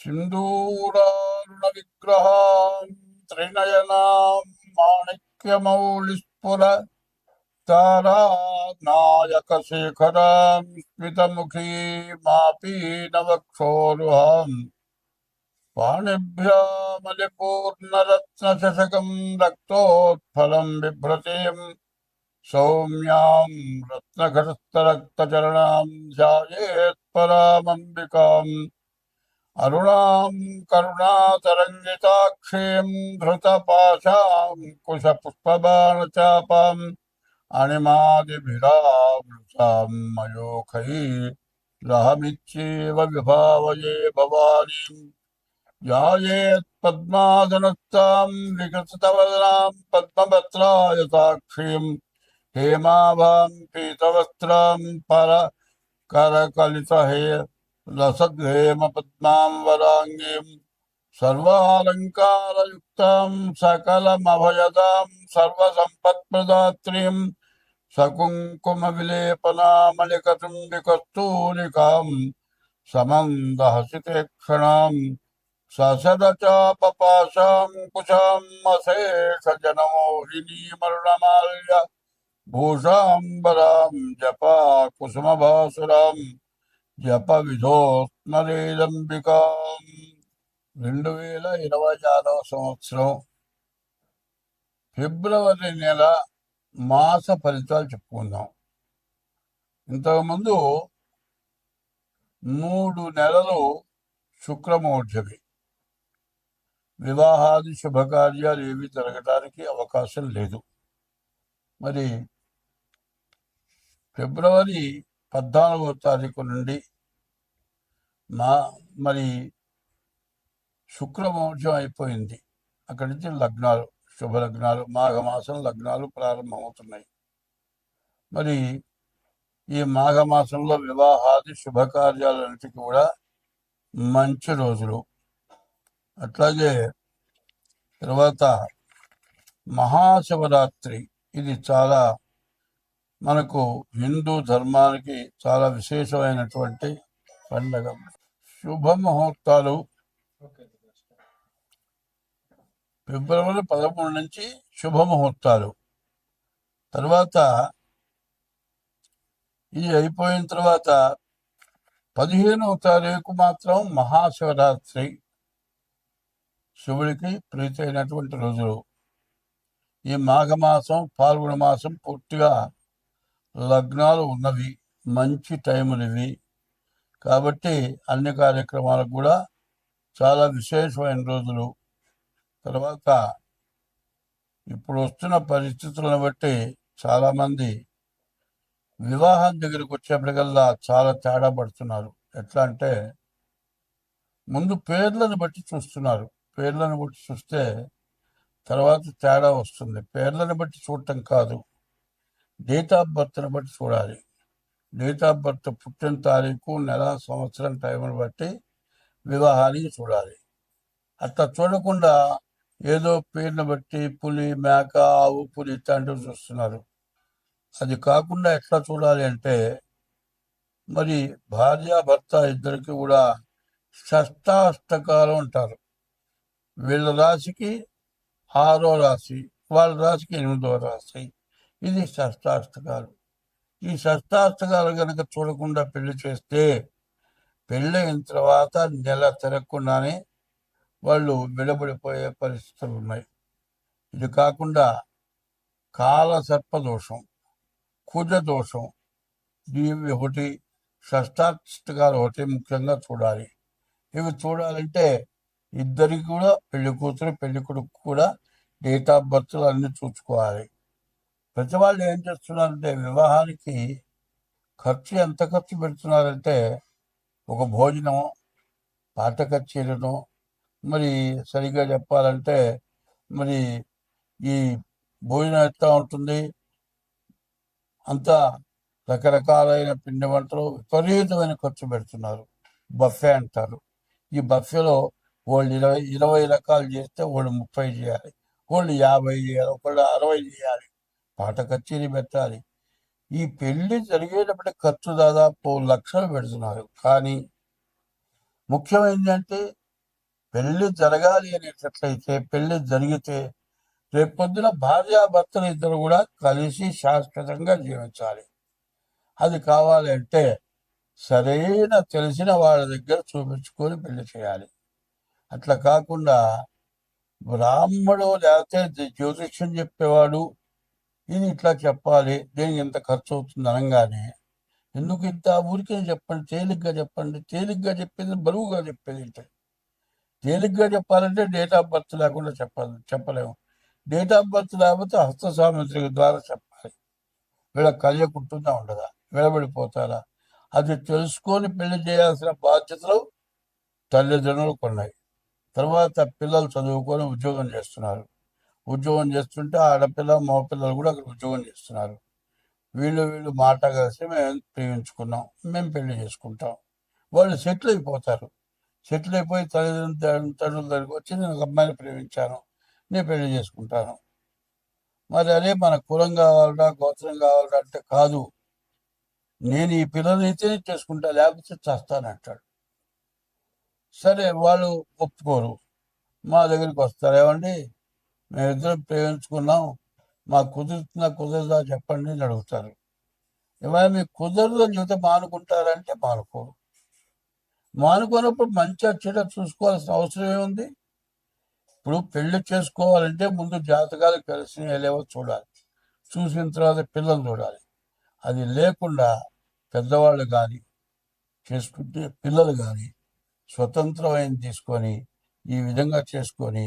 सिंदूरारुण विग्रहाणिक्यमौलिस्फुतारायक शेखर स्मित सिन्दूरारुणविग्रहान् त्रिनयनाम् माणिक्यमौलिस्फुर तारानायकशेखरां स्मितमुखीमापीनवक्षोरुहाम् पाणिभ्यामलिपूर्णरत्नशशकम् रक्तोत्फलम् बिभ्रतीम् सौम्याम् रत्नघटस्थरक्तचरणाम् ध्यायेत्परामम्बिकाम् अरुणां करुणातरङ्गिताक्षीं धृतपाशां कुशपुष्पबाणचापाम् अणिमादिभिरावृतां मयोखई लहमिच्छेव विभावये भवानीम् यायेत्पद्मासनस्तां विकृतवदनां पद्मपत्राय साक्षीं हेमाभां पीतवस्त्रां पर करकलितहे रसग्रेम पद्मां वराङ्गीं सर्वालङ्कारयुक्तां सकलमभयदां सर्वसम्पत्प्रदात्रीं सकुङ्कुमविलेपनामलिकतुण्डिकस्तूलिकां समन्दहसितेक्षणां ससदचापपाशां कुशाम् अशेषजनमोहिनीमरुणमाल्य भूषाम्बरां जपा कुसुमभासुराम् జప విధోస్మరేదంబికాం రెండు వేల ఇరవై ఆరవ సంవత్సరం ఫిబ్రవరి నెల మాస ఫలితాలు చెప్పుకుందాం. ఇంతకుముందు మూడు నెలలు శుక్రమోర్జవి వివాహాది శుభకార్యాలు ఏవి జరగడానికి అవకాశం లేదు. మరి ఫిబ్రవరి పద్నాలుగో తారీఖు నుండి మా మరి శుక్రమోర్జం అయిపోయింది. అక్కడి నుంచి లగ్నాలు శుభ లగ్నాలు మాఘమాసం లగ్నాలు ప్రారంభమవుతున్నాయి. మరి ఈ మాఘమాసంలో వివాహాది శుభకార్యాలన్నిటికీ కూడా మంచి రోజులు. అట్లాగే తర్వాత మహాశివరాత్రి. ఇది చాలా మనకు హిందూ ధర్మానికి చాలా విశేషమైనటువంటి పండగ. శుభముహూర్తాలు ఫిబ్రవరి పదమూడు నుంచి శుభముహూర్తాలు తర్వాత ఇది అయిపోయిన తర్వాత పదిహేనవ తారీఖు మాత్రం మహాశివరాత్రి. శివుడికి ప్రీతైనటువంటి రోజులు ఈ మాఘమాసం పాల్గొన మాసం పూర్తిగా లగ్నాలు ఉన్నవి. మంచి టైములు ఇవి. కాబట్టి అన్ని కార్యక్రమాలకు కూడా చాలా విశేషమైన రోజులు. తర్వాత ఇప్పుడు వస్తున్న పరిస్థితులను బట్టి చాలామంది వివాహం దగ్గరికి వచ్చేప్పటికల్లా చాలా తేడా పడుతున్నారు. ఎట్లా అంటే ముందు పేర్లను బట్టి చూస్తున్నారు. పేర్లను బట్టి చూస్తే తర్వాత తేడా వస్తుంది. పేర్లను బట్టి చూడటం కాదు. డేట్ ఆఫ్ బర్త్ను బట్టి చూడాలి. డేట్ ఆఫ్ బర్త్ పుట్టిన తారీఖు నెల సంవత్సరం టైంను బట్టి వివాహానికి చూడాలి. అట్లా చూడకుండా ఏదో పేరును బట్టి పులి మేక ఆవు పులి ఇట్లాంటివి చూస్తున్నారు. అది కాకుండా ఎట్లా చూడాలి అంటే మరి భార్య భర్త ఇద్దరికి కూడా షష్టాష్టకాలు అంటారు. వీళ్ళ రాశికి ఆరో రాశి వాళ్ళ రాశికి ఎనిమిదో రాశి. ఇది షష్టాష్టకాలు. ఈ షష్టాష్టకాలు కనుక చూడకుండా పెళ్ళి చేస్తే పెళ్ళైన తర్వాత నెల తిరగకుండానే వాళ్ళు విడబడిపోయే పరిస్థితులు ఉన్నాయి. ఇది కాకుండా కాల సర్పదోషం కుజ దోషం ఇవి ఒకటి షష్టాష్టకాలు ఒకటి ముఖ్యంగా చూడాలి. ఇవి చూడాలంటే ఇద్దరికి కూడా పెళ్ళి కూతురు పెళ్ళి కొడుకు కూడా డేట్ ఆఫ్ బర్త్లు అన్నీ చూసుకోవాలి. ప్రతి వాళ్ళు ఏం చేస్తున్నారంటే వివాహానికి ఖర్చు ఎంత ఖర్చు పెడుతున్నారంటే ఒక భోజనం పాట కచేరీను మరి సరిగ్గా చెప్పాలంటే మరి ఈ భోజనం ఎట్లా ఉంటుంది? అంతా రకరకాలైన పిండి వంటలు విపరీతమైన ఖర్చు పెడుతున్నారు. బఫే అంటారు. ఈ బఫేలో వాళ్ళు ఇరవై ఇరవై రకాలు చేస్తే వాళ్ళు ముప్పై చేయాలి. వాళ్ళు యాభై చేయాలి ఒకళ్ళు అరవై చేయాలి. పాట కచేరి పెట్టాలి. ఈ పెళ్ళి జరిగేటప్పటి ఖర్చు దాదాపు లక్షలు పెడుతున్నారు. కానీ ముఖ్యమైనది అంటే పెళ్ళి జరగాలి అనేటట్లయితే పెళ్ళి జరిగితే రేపొద్దున భార్యాభర్తలు ఇద్దరు కూడా కలిసి శాశ్వతంగా జీవించాలి. అది కావాలంటే సరైన తెలిసిన వాళ్ళ దగ్గర చూపించుకొని పెళ్ళి చేయాలి. అట్లా కాకుండా బ్రాహ్మడు లేకపోతే జ్యోతిష్యం చెప్పేవాడు ఇది ఇట్లా చెప్పాలి దీనికి ఇంత ఖర్చు అవుతుంది అనగానే ఎందుకు ఇంత? ఊరికే చెప్పండి తేలిగ్గా చెప్పండి తేలిగ్గా చెప్పేది బరువుగా చెప్పేది ఏంటి తేలిగ్గా చెప్పాలంటే డేట్ ఆఫ్ బర్త్ లేకుండా చెప్పాలి చెప్పలేము. డేట్ ఆఫ్ బర్త్ లేకపోతే హస్త ద్వారా చెప్పాలి. వీళ్ళ కలియకుంటుందా ఉండదా? విడబడిపోతారా? అది తెలుసుకొని పెళ్ళి చేయాల్సిన బాధ్యతలు తల్లిదండ్రులకు ఉన్నాయి. తర్వాత పిల్లలు చదువుకొని ఉద్యోగం చేస్తున్నారు. ఉద్యోగం చేస్తుంటే ఆడపిల్ల మగపిల్లలు కూడా అక్కడ ఉద్యోగం చేస్తున్నారు. వీళ్ళు వీళ్ళు మాట కలిసి మేము ప్రేమించుకున్నాం. మేము పెళ్ళి చేసుకుంటాం. వాళ్ళు సెటిల్ అయిపోతారు. సెటిల్ అయిపోయి తల్లిదండ్రుల తండ్రుల దగ్గరికి వచ్చి నేను ఒక అమ్మాయిని ప్రేమించాను. నేను పెళ్ళి చేసుకుంటాను. మరి అదే మన కులం కావాలరా గోత్రం కావాలరా అంటే కాదు. నేను ఈ పిల్లల్ని అయితేనే చేసుకుంటా లేకపోతే చేస్తానంటాడు సరే వాళ్ళు ఒప్పుకోరు. మా దగ్గరికి వస్తారు. ఏమండి? మేమిద్దరం ప్రేమించుకున్నాం మాకు కుదురుతుందా కుదరదా చెప్పండి అని అడుగుతారు. ఇవాళ మీకు కుదరదు అని చెబితే మానుకుంటారంటే మానుకోరు. మానుకున్నప్పుడు మంచి చెడ్డ చూసుకోవాల్సిన అవసరం ఏముంది? ఇప్పుడు పెళ్ళి చేసుకోవాలంటే ముందు జాతకాలు కలిసి లేవో చూడాలి. చూసిన తర్వాత పిల్లలు చూడాలి. అది లేకుండా పెద్దవాళ్ళు కానీ చేసుకుంటే పిల్లలు కానీ స్వతంత్రమైన తీసుకొని ఈ విధంగా చేసుకొని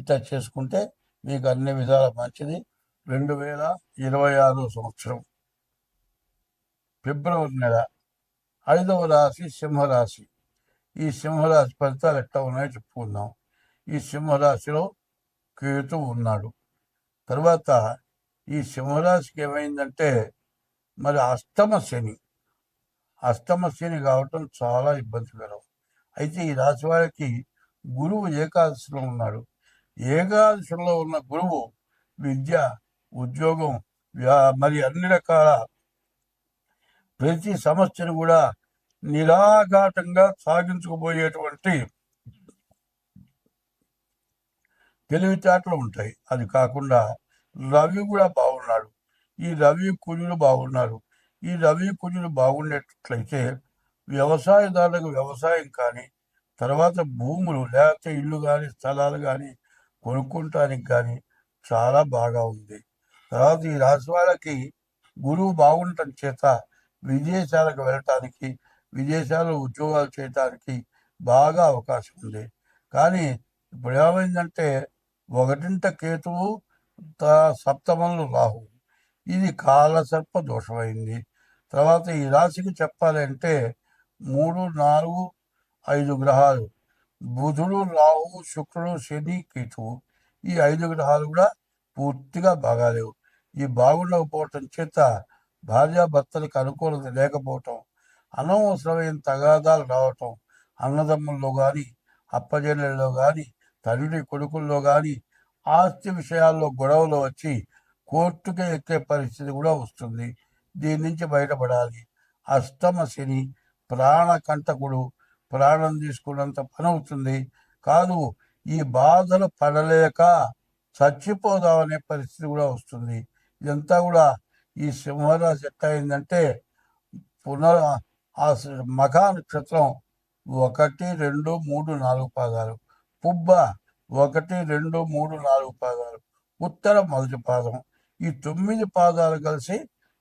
ఇట్లా చేసుకుంటే మీకు అన్ని విధాల మంచిది. రెండు వేల ఇరవై ఆరు సంవత్సరం ఫిబ్రవరి నెల ఐదవ రాశి సింహరాశి. ఈ సింహరాశి ఫలితాలు ఎట్లా ఉన్నాయో చెప్పుకుందాం. ఈ సింహరాశిలో కేతు ఉన్నాడు. తర్వాత ఈ సింహరాశికి ఏమైందంటే మరి అష్టమ శని అష్టమ శని కావటం చాలా ఇబ్బందికరం. అయితే ఈ రాశి వారికి గురువు ఏకాదశిలో ఉన్నాడు. ఏకాదశంలో ఉన్న గురువు విద్య ఉద్యోగం వ్యా- మరి అన్ని రకాల ప్రతి సమస్యను కూడా నిరాఘాటంగా సాగించుకుపోయేటువంటి తెలివితేటలు ఉంటాయి. అది కాకుండా రవి కూడా బాగున్నాడు. ఈ రవి కుజులు బాగున్నారు ఈ రవి కుజులు బాగుండేటట్లయితే వ్యవసాయదారులకు వ్యవసాయం కానీ తర్వాత భూములు లేకపోతే ఇల్లు కానీ స్థలాలు కానీ కొనుక్కుంటానికి కానీ చాలా బాగా ఉంది. తర్వాత ఈ రాశి వాళ్ళకి గురువు బాగుండటం చేత విదేశాలకు వెళ్ళటానికి విదేశాల్లో ఉద్యోగాలు చేయటానికి బాగా అవకాశం ఉంది. కానీ ఇప్పుడు ఏమైందంటే ఒకటింట కేతువు త- సప్తమంలో రాహు. ఇది కాలసర్ప దోషమైంది. తర్వాత ఈ రాశికి చెప్పాలంటే మూడు నాలుగు ఐదు గ్రహాలు బుధుడు రాహు శుక్రుడు శని కేతువు. ఈ ఐదు గ్రహాలు కూడా పూర్తిగా బాగాలేవు. ఈ బాగుండకపోవటం చేత భార్యాభర్తలకు అనుకూలత లేకపోవటం అనవసరమైన తగాదాలు రావటం అన్నదమ్ముల్లో కానీ అప్పజనుల్లో కానీ తండ్రి కొడుకుల్లో కానీ ఆస్తి విషయాల్లో గొడవలు వచ్చి కోర్టుకే ఎక్కే పరిస్థితి కూడా వస్తుంది. దీని నుంచి బయటపడాలి. అష్టమ శని ప్రాణకంటకుడు ప్రాణం తీసుకున్నంత పని అవుతుంది కాదు ఈ బాధలు పడలేక చచ్చిపోదామనే పరిస్థితి కూడా వస్తుంది. ఇదంతా కూడా ఈ సింహరాశి ఎట్లా అయిందంటే పునర్ ఆ మఖా నక్షత్రం ఒకటి రెండు మూడు నాలుగు పాదాలు. పుబ్బ ఒకటి రెండు మూడు నాలుగు పాదాలు. ఉత్తర మొదటి పాదం. ఈ తొమ్మిది పాదాలు కలిసి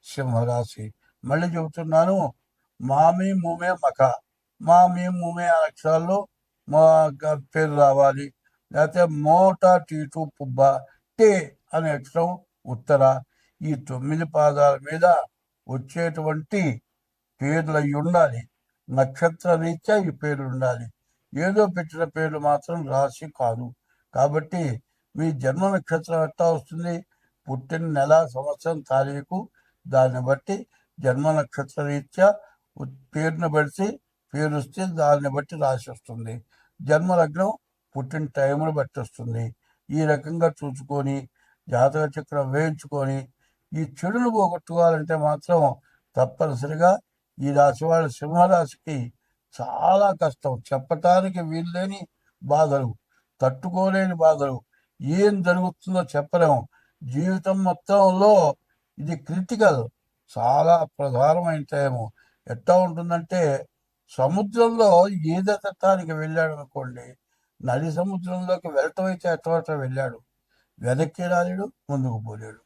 సింహరాశి. మళ్ళీ చెబుతున్నాను మామి మూమే మఖ. మా మేము ఆ అక్షరాల్లో మా పేరు రావాలి. లేకపోతే మోట టీటు పుబ్బ టే అనే అక్షరం ఉత్తర. ఈ తొమ్మిది పాదాల మీద వచ్చేటువంటి పేర్లు అయి ఉండాలి నక్షత్ర రీత్యా ఈ పేర్లు ఉండాలి ఏదో పెట్టిన పేర్లు మాత్రం రాశి కాదు. కాబట్టి మీ జన్మ నక్షత్రం ఎట్లా వస్తుంది? పుట్టిన నెల సంవత్సరం తారీఖు దాన్ని బట్టి జన్మ నక్షత్ర రీత్యా పేరును బట్టి పేరు వస్తే దాన్ని బట్టి రాసి వస్తుంది జన్మలగ్నం పుట్టిన టైంను బట్టి వస్తుంది. ఈ రకంగా చూసుకొని జాతక చక్రం వేయించుకొని ఈ చెడులు పోగొట్టుకోవాలంటే మాత్రం తప్పనిసరిగా ఈ రాశి వాళ్ళ సింహరాశికి చాలా కష్టం. చెప్పటానికి వీల్లేని బాధలు తట్టుకోలేని బాధలు. ఏం జరుగుతుందో చెప్పలేము జీవితం మొత్తంలో ఇది క్రిటికల్ చాలా ప్రధానమైన టైము. ఎట్లా ఉంటుందంటే సముద్రంలో ఈత తట్టానికి వెళ్ళాడు అనుకోండి నది సముద్రంలోకి వెళ్ళటం అయితే ఎట్టవట వెళ్ళాడు. వెనక్కి రాలేడు ముందుకు పోలేడు.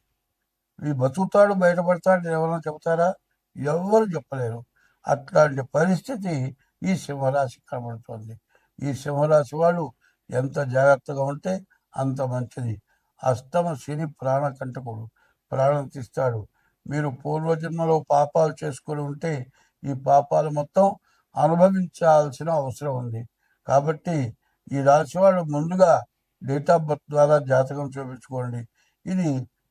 ఈ బతుకుతాడు బయటపడతాడు ఎవరైనా చెబుతారా? ఎవ్వరు చెప్పలేరు. అట్లాంటి పరిస్థితి ఈ సింహరాశి కనబడుతోంది. ఈ సింహరాశి వాళ్ళు ఎంత జాగ్రత్తగా ఉంటే అంత మంచిది. అష్టమ శని ప్రాణకంటకుడు ప్రాణం తీస్తాడు. మీరు పూర్వజన్మలో పాపాలు చేసుకొని ఉంటే ఈ పాపాలు మొత్తం అనుభవించాల్సిన అవసరం ఉంది. కాబట్టి ఈ రాశి వాళ్ళు ముందుగా డేట్ ఆఫ్ బర్త్ ద్వారా జాతకం చూపించుకోండి. ఇది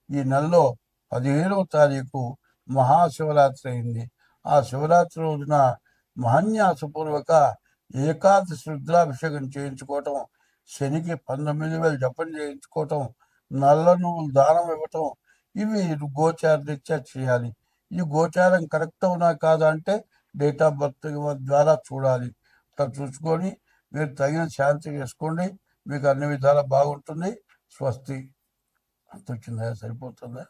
ఈ నెలలో పదిహేనవ తారీఖు మహాశివరాత్రి అయింది. ఆ శివరాత్రి రోజున మహన్యాసపూర్వక ఏకాదశి రుద్రాభిషేకం చేయించుకోవటం శనికి పంతొమ్మిది వేలు జపం చేయించుకోవటం నల్ల నువ్వులు దానం ఇవ్వటం ఇవి గోచార రీత్యా చేయాలి. ఈ గోచారం కరెక్ట్ అవునా కాదా అంటే డేట్ ఆఫ్ బర్త్ ద్వారా చూడాలి. అట్లా చూసుకొని మీరు తగిన శాంతి చేసుకోండి. మీకు అన్ని విధాలా బాగుంటుంది. స్వస్తి. అంత వచ్చిందా సరిపోతుందా?